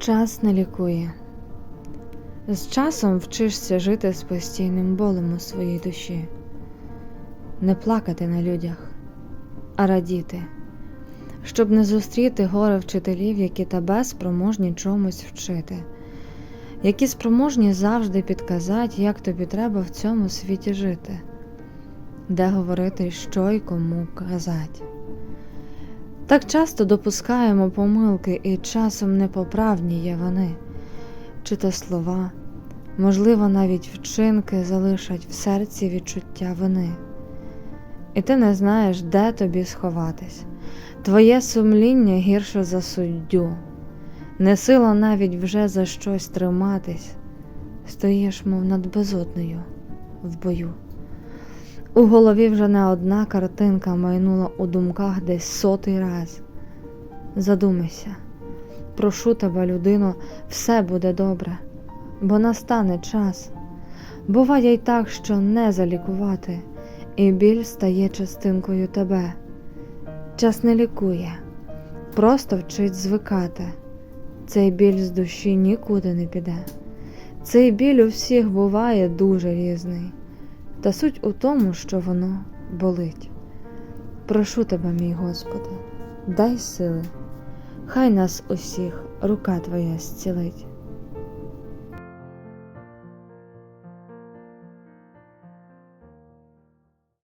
Час не лікує. З часом вчишся жити з постійним болем у своїй душі, не плакати на людях, а радіти, щоб не зустріти горе вчителів, які тебе спроможні чомусь вчити, які спроможні завжди підказати, як тобі треба в цьому світі жити, де говорити, що й кому казати. Так часто допускаємо помилки, і часом непоправні є вони, чи то слова, можливо, навіть вчинки залишать в серці відчуття вини. І ти не знаєш, де тобі сховатись. Твоє сумління гірше за суддю, не сила навіть вже за щось триматись, стоїш, мов над безоднею в бою. У голові вже не одна картинка майнула у думках десь сотий раз. Задумайся, прошу тебе, людино, все буде добре, бо настане час. Буває й так, що не залікувати, і біль стає частинкою тебе. Час не лікує, просто вчить звикати. Цей біль з душі нікуди не піде. Цей біль у всіх буває дуже різний. Та суть у тому, що воно болить. Прошу тебе, мій Господи, дай сили, хай нас усіх рука Твоя зцілить.